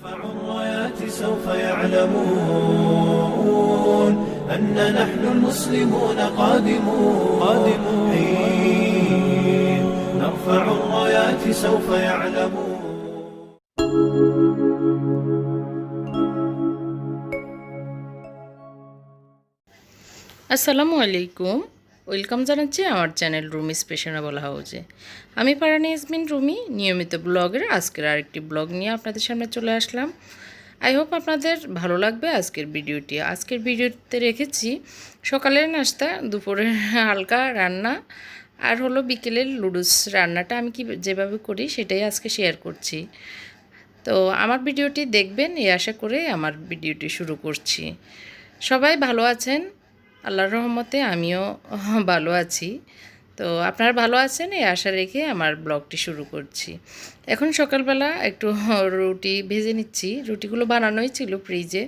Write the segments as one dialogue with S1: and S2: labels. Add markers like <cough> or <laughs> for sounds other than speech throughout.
S1: نرفع الرايات سوف يعلمون أن نحن المسلمون قادمون قادمون حين نرفع الرايات سوف يعلمون
S2: আসসালামু আলাইকুম ওয়েলকাম জানাচ্ছি আমার চ্যানেল রুমি স্পেশনাবল হাউজে। আমি পারানি ইসমিন রুমি। নিয়মিত ব্লগের আজকের আরেকটি ব্লগ নিয়ে আপনাদের সামনে চলে আসলাম। আই হোপ আপনাদের ভালো লাগবে আজকের ভিডিওটি। আজকের ভিডিওতে রেখেছি সকালের নাস্তা দুপুরের হালকা রান্না, আর হলো বিকেলের লুডুস রান্নাটা আমি কি যেভাবে করি সেটাই আজকে শেয়ার করছি। তো আমার ভিডিওটি দেখবেন, এই আশা করে আমার ভিডিওটি শুরু করছি। সবাই ভালো আছেন? আল্লাহর রহমতে আমিও <laughs> ভালো আছি। তো আপনারা ভালো আছেন? এই আশা রেখে আমার ব্লগটি শুরু করছি। এখন সকালবেলা একটু <laughs> রুটি ভেজে নিচ্ছি। রুটিগুলো বানানোই ছিল ফ্রিজে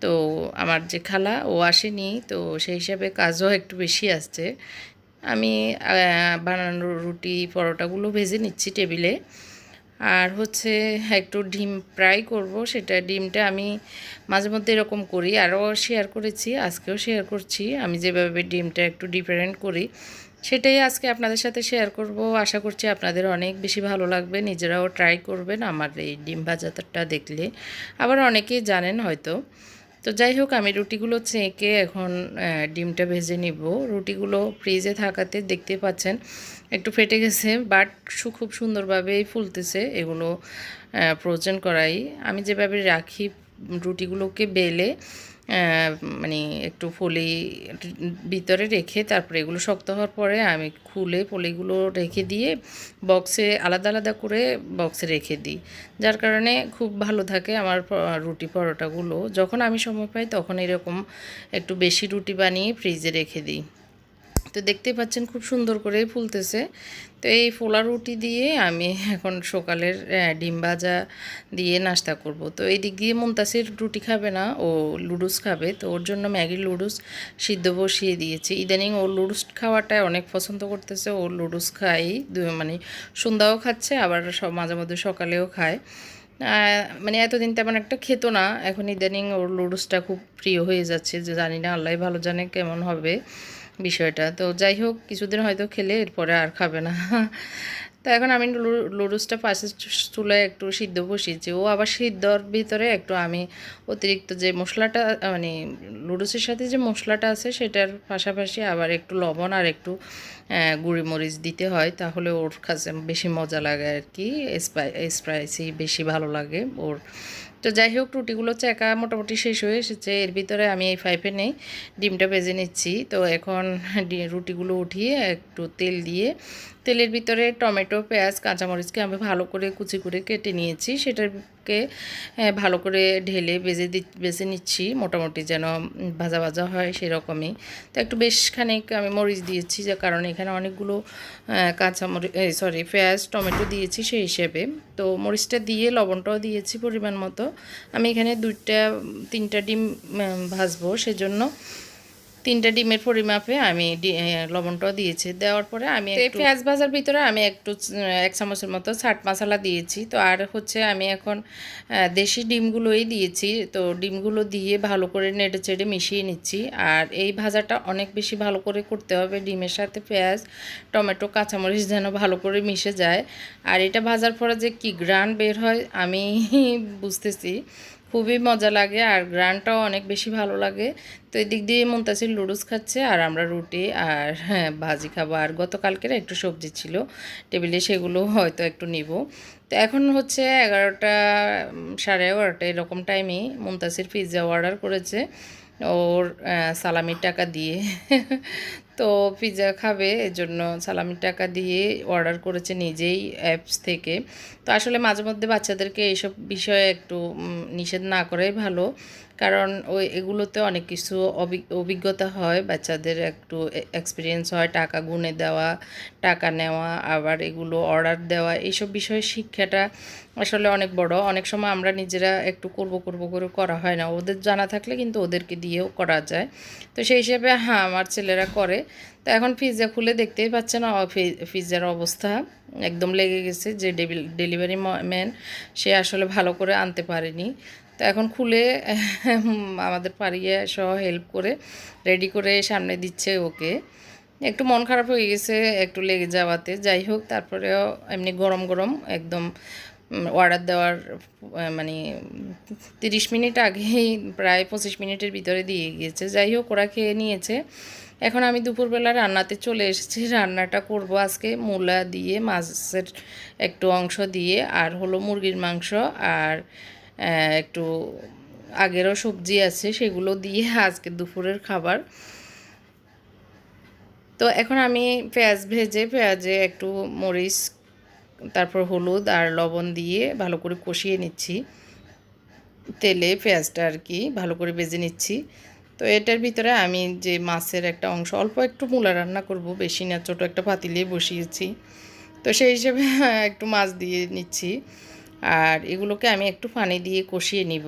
S2: তো আমার যে খালা, ও আসেনি। তো সেই হিসাবে কাজও একটু বেশি আসছে। আমি বানানো রুটি, পরোটাগুলো ভেজে নিচ্ছি টেবিলে। আর হচ্ছে একটু ডিম প্রাই করব, সেটা ডিমটা আমি মাঝে মধ্যে এরকম করি, আরও শেয়ার করেছি, আজকেও শেয়ার করছি। আমি যেভাবে ডিমটা একটু ডিফারেন্ট করি, সেটাই আজকে আপনাদের সাথে শেয়ার করব। আশা করছি আপনাদের অনেক বেশি ভালো লাগবে, নিজেরাও ট্রাই করবেন আমার এই ডিম ভাজাটা দেখলে। আবার অনেকেই জানেন হয়তো। তো যাই হোক, আমি রুটিগুলো চেঁকে এখন ডিমটা ভেজে নিব। রুটিগুলো ফ্রিজে থাকাতে দেখতে পাচ্ছেন একটু ফেটে গেছে বাট সু- খুব সুন্দরভাবেই ফুলতেছে। এগুলো ফ্রোজেন করাই। আমি যেভাবে রাখি, রুটিগুলোকে বেলে মানে একটু ফলি ভিতরে রেখে তারপরে এগুলো শক্ত হওয়ার পরে আমি খুলে ফলিগুলো রেখে দিয়ে বক্সে আলাদা আলাদা করে বক্সে রেখে দিই। যার কারণে খুব ভালো থাকে আমার রুটি পরোটাগুলো। যখন আমি সময় পাই তখন এরকম একটু বেশি রুটি বানিয়ে ফ্রিজে রেখে দিই। তো দেখতে পাচ্ছেন খুব সুন্দর করে ফুলতেছে। তো এই ফোলা রুটি দিয়ে আমি এখন সকালের ডিম ভাজা দিয়ে নাস্তা করব। তো এই দিক দিয়ে মুনতাসির রুটি খাবে না, ও লুডুস খাবে। তো ওর জন্য ম্যাগির লুডুস সিদ্ধ বসিয়ে দিয়েছি। ইদানিং ও লুডুস খাওয়াটা অনেক পছন্দ করতেছে। ও লুডুস খাই মানে সন্ধ্যাও খাচ্ছে, আবার সব মাঝে মধ্যে সকালেও খায়। মানে এতদিন তেমন একটা খেত না, এখন ইদানিং ওর লুডুসটা খুব প্রিয় হয়ে যাচ্ছে। যে জানি না আল্লাহ ভালো জানে কেমন হবে। বিষয়টা। তো যাই হোক, কিছুদিন হয়তো খেলে এরপরে আর খাবে না। তো এখন আমি লুডুসটা পাশে চু- চুলায় একটু সিদ্ধ বসিয়েছি। ও আবার সিদ্ধর ভিতরে একটু আমি অতিরিক্ত যে মশলাটা মানে লুডুসের সাথে যে মশলাটা আছে, সেটার পাশাপাশি আবার একটু লবণ আর একটু আহ, গুঁড়ি মরিচ দিতে হয় তাহলে ওর কাছে বেশি মজা লাগে আর কি স্পাই স্পাইসি বেশি ভালো লাগে ওর। তো যাই হোক রুটিগুলো চেকা মোটামুটি শেষ হয়ে এসেছে এর ভিতরে আমি এই ফাইফে নেই ডিমটা ভেজে নিচ্ছি। তো এখন রুটিগুলো উঠিয়ে একটু তেল দিয়ে তেলের ভিতরে টমেটো পেঁয়াজ কাঁচামরিচকে আমি ভালো করে কুচি করে কেটে নিয়েছি সেটাকে আহ, ভালো করে ঢেলে বেজে দি বেজে নিচ্ছি। মোটামুটি যেন ভাজা ভাজা হয় সেরকমই। তো একটু বেশ খানিক আমি মরিচ দিয়েছি যে কারণ এখানে অনেকগুলো কাঁচামরিচ সরি পেঁয়াজ টমেটো দিয়েছি সেই হিসেবে। তো মরিচটা দিয়ে লবণটাও দিয়েছি পরিমাণ মতো। আমি এখানে দুইটা তিনটা ডিম ভাজবো সেজন্য তিনটা ডিমের পরিমাপে আমি ডি- লবণটাও দিয়েছি। দেওয়ার পরে আমি পেঁয়াজ ভাজার ভিতরে আমি একটু এক চামচের মতো চাট মশলা দিয়েছি। তো আর হচ্ছে আমি এখন দেশি ডিমগুলোই দিয়েছি। তো ডিমগুলো দিয়ে ভালো করে নেড়ে চেড়ে মিশিয়ে নিচ্ছি। আর এই ভাজাটা অনেক বেশি ভালো করে করতে হবে। ডিমের সাথে পেঁয়াজ টমেটো কাঁচামরিচ যেন ভালো করে মিশে যায়। আর এটা ভাজার পরে যে কি গ্রান বের হয় আমি <laughs> বুঝতেছি। খুবই মজা লাগে আর গ্রানটাও অনেক বেশি ভালো লাগে। তো এদিক দিয়ে মুন্তাসির লুডুস খাচ্ছে আর আমরা রুটি আর হ্যাঁ, ভাজি খাব। আর গতকালকের একটু সবজি ছিল টেবিলে সেগুলো হয়তো একটু নিব। তো এখন হচ্ছে এগারোটা সাড়ে এগারোটা এরকম টাইমেই মুন্তাসির পিৎজা অর্ডার করেছে। ওর সালামির টাকা দিয়ে। <laughs> তো পিৎজা খাবে, এজন্য সালামির টাকা দিয়ে অর্ডার করেছে নিজেই অ্যাপস থেকে। তো আসলে মাঝে মধ্যে বাচ্চাদেরকে এইসব বিষয়ে একটু নিষেধ না করাই ভালো। কারণ ওই এগুলোতে অনেক কিছু অভি- অভিজ্ঞতা হয়, বাচ্চাদের একটু এক্সপিরিয়েন্স হয়, টাকা গুনে দেওয়া, টাকা নেওয়া, আবার এগুলো অর্ডার দেওয়া, এইসব বিষয়ে শিক্ষাটা আসলে অনেক বড়। অনেক সময় আমরা নিজেরা একটু করব করব করে করা হয় না। ওদের জানা থাকলে কিন্তু ওদেরকে দিয়েও করা যায়। তো সেই হিসেবে হ্যাঁ আমার ছেলেরা করে। তো এখন পিৎজা খুলে দেখতেই পাচ্ছেন পিৎজার অবস্থা। একদম লেগে গেছে যে ডেলিভারি ম্যান, সে আসলে ভালো করে আনতে পারেনি। তো এখন খুলে আমাদের পারিয়ে সহ হেল্প করে রেডি করে সামনে দিচ্ছে ওকে। একটু মন খারাপ হয়ে গেছে, একটু লেগে যাওয়াতে। যাই হোক, তারপরেও এমনি গরম গরম একদম অর্ডার দেওয়ার মানে তিরিশ মিনিট আগেই, প্রায় পঁচিশ মিনিটের ভিতরে দিয়ে গিয়েছে। যাই হোক, ওরা খেয়ে নিয়েছে। এখন আমি দুপুরবেলা রান্নাতে চলে এসেছি। রান্নাটা করব আজকে মূলা দিয়ে, মাছের একটু অংশ দিয়ে, আর হলো মুরগির মাংস আর একটু আগেরও সবজি আছে, সেগুলো দিয়ে আজকে দুপুরের খাবার। তো এখন আমি পেঁয়াজ ভেজে, পেঁয়াজে একটু মরিচ, তারপর হলুদ আর লবণ দিয়ে ভালো করে কষিয়ে নিচ্ছি। তেলে পেঁয়াজটা আর কি ভালো করে ভেজে নিচ্ছি। তো এটার ভিতরে আমি যে মাছের একটা অংশ, অল্প একটু মূলা রান্না করব, বেশি না, ছোটো একটা পাতিলে বসিয়েছি। তো সেই হিসেবে <laughs> একটু মাছ দিয়ে নিচ্ছি। আর এগুলোকে আমি একটু পানি দিয়ে কষিয়ে নিব।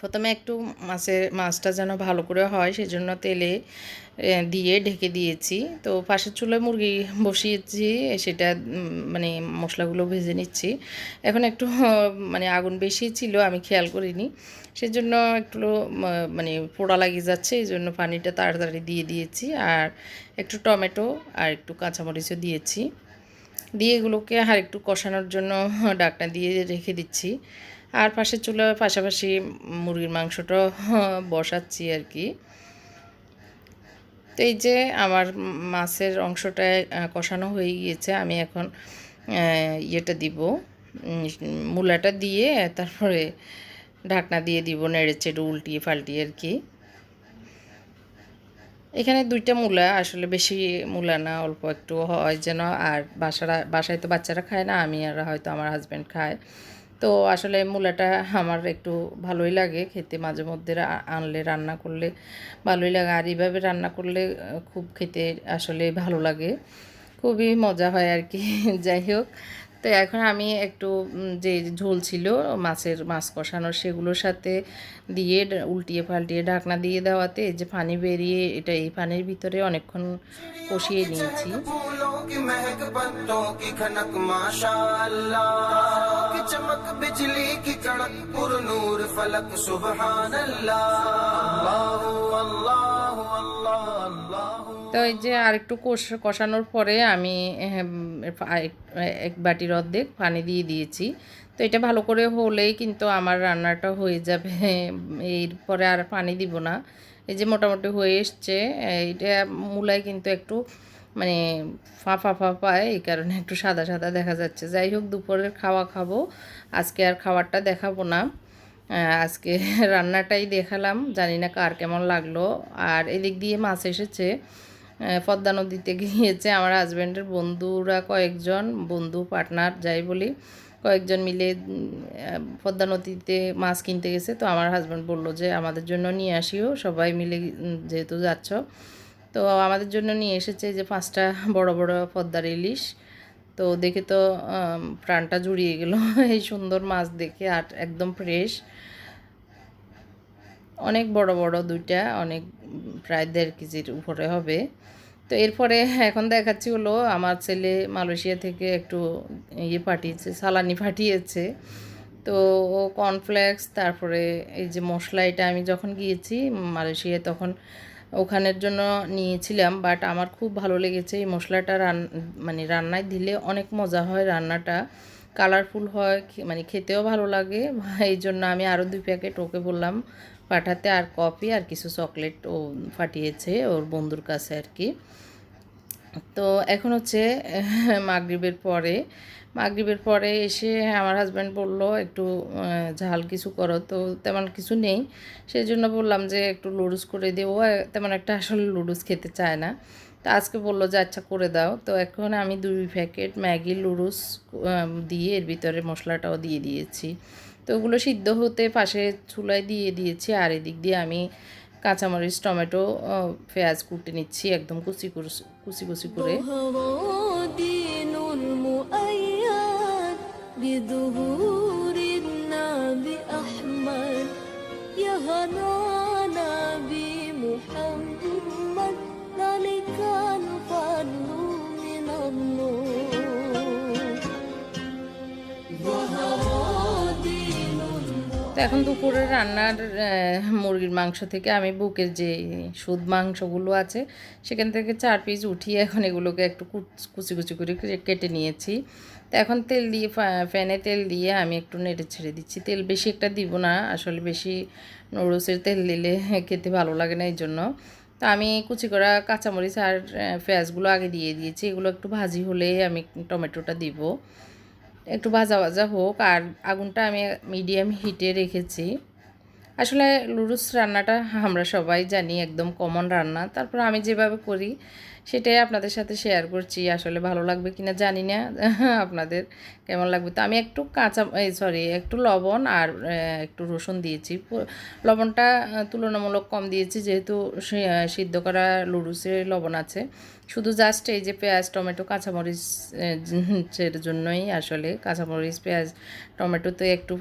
S2: প্রথমে একটু মাছের মাছটা যেন ভালো করে হয়, সেজন্য তেলে দিয়ে ঢেকে দিয়েছি। তো পাশের চুলায় মুরগি বসিয়েছি, সেটা মানে মশলাগুলো ভেজে নিচ্ছি। এখন একটু মানে আগুন বেশি ছিল, আমি খেয়াল করিনি। সেজন্য একটু মানে পোড়া লাগিয়ে যাচ্ছে এই জন্য পানিটা তাড়াতাড়ি দিয়ে দিয়েছি। আর একটু টমেটো আর একটু কাঁচামরিচও দিয়েছি। দিয়ে এগুলোকে আর একটু কষানোর জন্য <laughs> ডাকনা দিয়ে রেখে দিচ্ছি। আর পাশের চুলার পাশাপাশি মুরগির মাংসটা <laughs> বসাচ্ছি আর কি। তো এই যে আমার মাছের অংশটা কষানো হয়ে গিয়েছে, আমি এখন ইয়েটা দিব। মূলাটা দিয়ে তারপরে ঢাকনা দিয়ে দিব নেড়ে চেড়ে উল্টিয়ে পাল্টিয়ে আর কি। এখানে দুইটা মূলা, আসলে বেশি মূলা না, অল্প একটু হয় যেন, আর বাসারা, বাসায় তো বাচ্চারা খায় না, আমি আর হয়তো আমার হাজব্যান্ড খায়। তো আসলে মূলাটা আমার একটু ভালোই লাগে, খেতে মাঝে মধ্যে আনলে রান্না করলে ভালোই লাগে, আর এইভাবে রান্না করলে, খুব খেতে আসলে ভালো লাগে। খুবই মজা হয় আর কি, <laughs> যাই হোক। তো এখন আমি একটু যে ঝোল ছিল, মাছের মাছ কষানোর সেগুলোর সাথে দিয়ে উল্টিয়ে পাল্টিয়ে ঢাকনা দিয়ে দেওয়াতে যে পানি বেরিয়ে, এটা এই পানির ভিতরে অনেকক্ষণ কষিয়ে নিয়েছি।
S3: फूलों
S2: তো এই যে আরেকটু কষ, কষানোর পরে আমি এক বাটির অর্ধেক পানি দিয়ে দিয়েছি। তো এটা ভালো করে হলেই কিন্তু আমার রান্নাটা হয়ে যাবে। এরপরে আর পানি দিব না। এই যে মোটামুটি হয়ে এসছে এটা মূলায় কিন্তু একটু মানে ফাঁপা ফাঁপায় এই কারণে একটু সাদা সাদা দেখা যাচ্ছে। যাই হোক, দুপুরের খাওয়া খাব। আজকে আর খাবারটা দেখাবো না। আজকে রান্নাটাই দেখালাম। জানি না কার কেমন লাগল। আর এদিক দিয়ে মাছ এসেছে। পদ্মা নদীতে গিয়েছে আমার হাজব্যান্ডের বন্ধুরা কয়েকজন, বন্ধু পার্টনার যাই বলি, কয়েকজন মিলে পদ্মা নদীতে মাছ কিনতে গেছে। তো আমার হাজব্যান্ড বলল যে, আমাদের জন্য নিয়ে আসিও, সবাই মিলে যেহেতু যাচ্ছ। তো আমাদের জন্য নিয়ে এসেছে যে, পাঁচটা বড় বড় পদ্মার ইলিশ। তো দেখে তো প্রাণটা জুড়িয়ে গেল। <laughs> এই সুন্দর মাছ দেখে, আর একদম ফ্রেশ অনেক বড় বড় দুইটা, অনেক প্রায় দেড় কেজির উপরে হবে। তো এরপরে এখন দেখাচ্ছি হলো আমার ছেলে মালয়েশিয়া থেকে একটু ইয়ে পাঠিয়েছে, সালানি পাঠিয়েছে। তো ও কর্নফ্লেক্স তারপরে এই যে মশলা, এটা আমি যখন গিয়েছি মালয়েশিয়ায় তখন ওখানের জন্য নিয়েছিলাম বাট আমার খুব ভালো লেগেছে এই মশলাটা রান মানে রান্নায় দিলে অনেক মজা হয় রান্নাটা। কালারফুল হয় মানে খেতেও ভালো লাগে। এই জন্য আমি আরও দুই প্যাকেট ওকে বললাম পাঠাতে আর কফি আর কিছু চকলেট ও পাঠিয়েছে ওর বন্ধুর কাছে আর কি। তো এখন হচ্ছে <laughs> মাগরিবের পরে মাগরিবের পরে এসে আমার হাজব্যান্ড বলল, একটু ঝাল কিছু করো। তো তেমন কিছু নেই। সেই জন্য বললাম যে, একটু লুডুস করে দেবো। তেমন একটা আসলে লুডুস খেতে চায় না। তো আজকে বলল যে আচ্ছা করে দাও। তো এখন আমি দুই প্যাকেট ম্যাগি লুডুস দিয়ে এর ভিতরে মশলাটাও দিয়ে দিয়েছি। তো ওগুলো সিদ্ধ হতে পাশে চুলায় দিয়ে দিয়েছি আর এদিক দিয়ে আমি কাঁচামরিচ টমেটো আহ, পেঁয়াজ কুটে নিচ্ছি একদম কুচি কুচি কুচি কুচি করে
S4: هو دين المؤيد بظهور النبي أحمد يا هنانا
S2: তো এখন দুপুরে রান্নার মুরগির মাংস থেকে আমি বুকের যে সুদ মাংসগুলো আছে, সেখান থেকে চার পিস উঠিয়ে এখন এগুলোকে একটু কুচ- কুচি করে কেটে নিয়েছি। তো এখন তেল দিয়ে ফ্যানে তেল দিয়ে আমি একটু নেড়ে ছেড়ে দিচ্ছি। তেল বেশি একটা দিব না, আসলে বেশি নুডলসের তেল দিলে খেতে ভালো লাগে না এই জন্য তো আমি কুচি করা কাঁচামরিচ আর পেঁয়াজগুলো আগে দিয়ে দিয়েছি। এগুলো একটু ভাজি হলে আমি টমেটোটা দিব। একটু ভাজা ভাজা হোক, আর আগুনটা আমি মিডিয়াম হিটে রেখেছি। আসলে লুডুস রান্নাটা আমরা সবাই জানি, একদম কমন রান্না। তারপর আমি যেভাবে করি সেটাই আপনাদের সাথে শেয়ার করছি, আসলে ভালো লাগবে কিনা জানি না, <laughs> আপনাদের কেমন লাগবে। তো আমি একটু কাঁচা, এই সরি একটু লবণ আর একটু রসুন দিয়েছি। লবণটা তুলনামূলক কম দিয়েছি, যেহেতু সিদ্ধ করা লুডুসে লবণ আছে। শুধু জাস্ট এই যে পেঁয়াজ, টমেটো, কাঁচামরিচ এর জন্যই আসলে কাঁচামরিচ, পেঁয়াজ, টমেটোতে একটু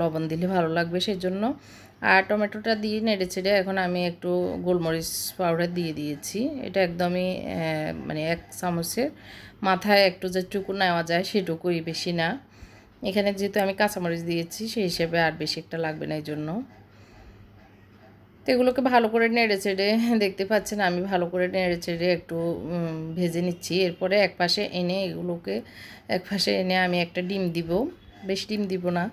S2: লবণ দিলে ভালো লাগবে সেই জন্য আর টমেটোটা দিয়ে নেড়ে ছেড়ে এখন আমি একটু গোলমরিচ পাউডার দিয়ে দিয়েছি। এটা একদমই মানে এক চামচের মাথায় একটু যেটুকু নেওয়া যায় সেটুকুই, বেশি না। এখানে যেহেতু আমি কাঁচামরিচ দিয়েছি, সেই হিসেবে আর বেশি একটা লাগবে না এই জন্য তো এগুলোকে ভালো করে নেড়ে চেড়ে, দেখতে পাচ্ছেন আমি ভালো করে নেড়ে চেড়ে একটু ভেজে নিচ্ছি। এরপরে এক পাশে এনে এগুলোকে এক পাশে এনে আমি একটা ডিম দিব। বেশি ডিম দিব না।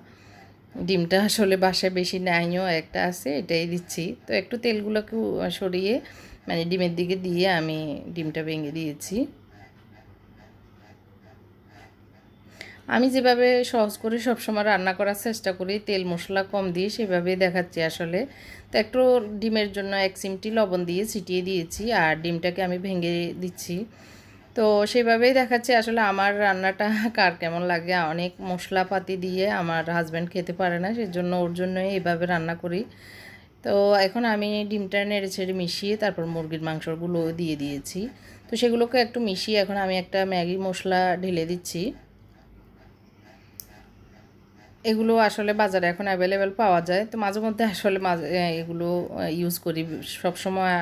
S2: ডিমটা আসলে বাসায় বেশি নাইও, একটা আছে, এটাই দিচ্ছি। তো একটু তেলগুলোকে সরিয়ে মানে ডিমের দিকে দিয়ে আমি ডিমটা ভেঙে দিয়েছি। আমি যেভাবে সহজ করে সবসময় রান্না করার চেষ্টা করি, তেল মশলা কম দিয়ে সেভাবেই দেখাচ্ছি আসলে। তো একটু ডিমের জন্য এক চিমটি লবণ দিয়ে ছিটিয়ে দিয়েছি, আর ডিমটাকে আমি ভেঙে দিচ্ছি। তো সেভাবেই দেখাচ্ছে আসলে আমার রান্নাটা <laughs> কার কেমন লাগে? অনেক মশলাপাতি দিয়ে আমার হাজব্যান্ড খেতে পারে না, সেজন্য ওর জন্যই এইভাবে রান্না করি। তো এখন আমি ডিমটা নেড়ে ছেড়ে মিশিয়ে তারপর মুরগির মাংসগুলো দিয়ে দিয়েছি। তো সেগুলোকে একটু মিশিয়ে এখন আমি একটা ম্যাগি মশলা ঢেলে দিচ্ছি। এগুলো আসলে বাজারে এখন অ্যাভেলেবেল পাওয়া যায়। তো মাঝে মধ্যে আসলে এগুলো ইউজ করি। সবসময়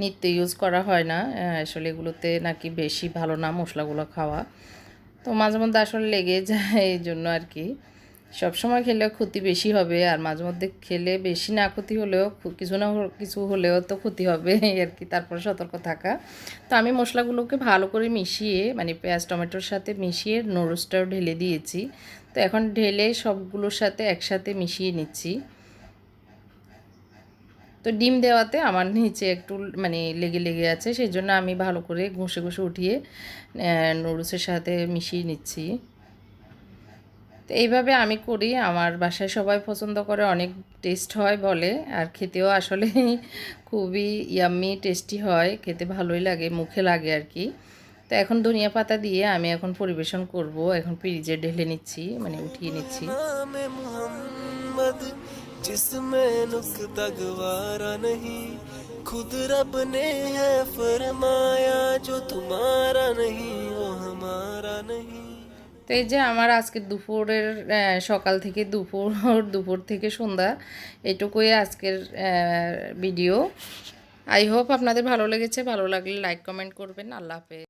S2: নিত্য ইউজ করা হয় না। আসলে এগুলোতে নাকি বেশি ভালো না মশলাগুলো খাওয়া। তো মাঝে মধ্যে আসলে লেগে যায় এই জন্য আর কি। সবসময় খেলে ক্ষতি বেশি হবে আর মাঝে মধ্যে খেলে বেশি না ক্ষতি হলেও কিছু না কিছু হলেও তো ক্ষতি হবে <laughs> আর কি, তারপরে সতর্ক থাকা। তো আমি মশলাগুলোকে ভালো করে মিশিয়ে মানে পেঁয়াজ, টমেটোর সাথে মিশিয়ে নুডলসটাও ঢেলে দিয়েছি। তো এখন ঢেলে সবগুলোর সাথে একসাথে মিশিয়ে নিচ্ছি। তো ডিম দেওয়াতে আমার নিচে একটু মানে লেগে লেগে আছে সেই জন্য আমি ভালো করে ঘষে ঘষে উঠিয়ে নুডলসের সাথে মিশিয়ে নিচ্ছি। তো এইভাবে আমি করি, আমার বাসায় সবাই পছন্দ করে, অনেক টেস্ট হয় বলে, আর খেতেও আসলে খুবই ইয়াম্মি টেস্টি হয়, খেতে ভালোই লাগে, মুখে লাগে আর কি। তো এখন ধনিয়া পাতা দিয়ে আমি এখন পরিবেশন করব এখন ফ্রিজে ঢেলে নিচ্ছি মানে উঠিয়ে নিচ্ছি
S5: नाम मोहम्मद जिसमें नुक्ता गवारा नहीं खुद रब ने है फरमाया जो तुम्हारा नहीं वो हमारा नहीं
S2: তো এই যে আমার আজকের দুপুরের আহ, সকাল থেকে দুপুর দুপুর থেকে সন্ধ্যা এটুকুই আজকের ভিডিও আই হোপ আপনাদের ভালো লেগেছে ভালো লাগলে লাইক কমেন্ট করবেন আল্লাহ হাফেজ